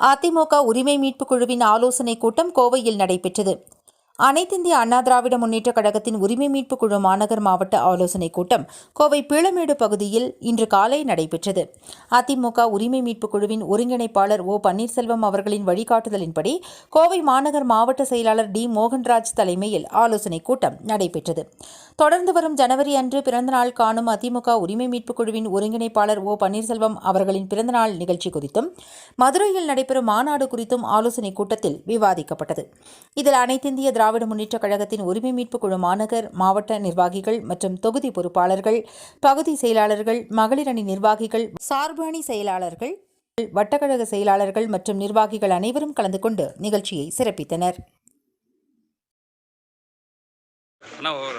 அதிமுக உரிமை மீட்புக் குழுவின் ஆலோசனைக் கூட்டம் கோவையில் நடைபெற்றது. அனைத்திந்திய அண்ணா திராவிட முன்னேற்றக் கழகத்தின் உரிமை மீட்பு குழு மாநகர் மாவட்ட ஆலோசனைக் கூட்டம் கோவை பீளமேடு பகுதியில் இன்று காலை நடைபெற்றது. அதிமுக உரிமை மீட்பு குழுவின் ஒருங்கிணைப்பாளர் ஓ பன்னீர்செல்வம் அவர்களின் வழிகாட்டுதலின்படி கோவை மாநகர் மாவட்ட செயலாளர் டி மோகன்ராஜ் தலைமையில் ஆலோசனைக் கூட்டம் நடைபெற்றது. தொடர்ந்து வரும் ஜனவரி அன்று பிறந்தநாள் காணும் அதிமுக உரிமை மீட்புக் குழுவின் ஒருங்கிணைப்பாளர் ஓ பன்னீர்செல்வம் அவர்களின் பிறந்தநாள் நிகழ்ச்சி குறித்தும் மதுரையில் நடைபெறும் மாநாடு குறித்தும் ஆலோசனைக் கூட்டத்தில் விவாதிக்கப்பட்டது. இதில் அனைத்திந்திய திராவிட முன்னேற்றக் கழகத்தின் உரிமை மீட்புக் குழு மாநகர் மாவட்ட நிர்வாகிகள் மற்றும் தொகுதி பொறுப்பாளர்கள் பகுதி செயலாளர்கள் மகளிர் அணி நிர்வாகிகள் சார்பு அணி செயலாளர்கள் வட்டக்கழக செயலாளர்கள் மற்றும் நிர்வாகிகள் அனைவரும் கலந்து கொண்டு நிகழ்ச்சியை சிறப்பித்தனர். அண்ணா ஒரு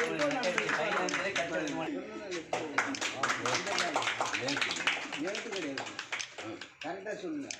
நேற்று கிடையாது கரெக்டாக சொல்லுங்கள்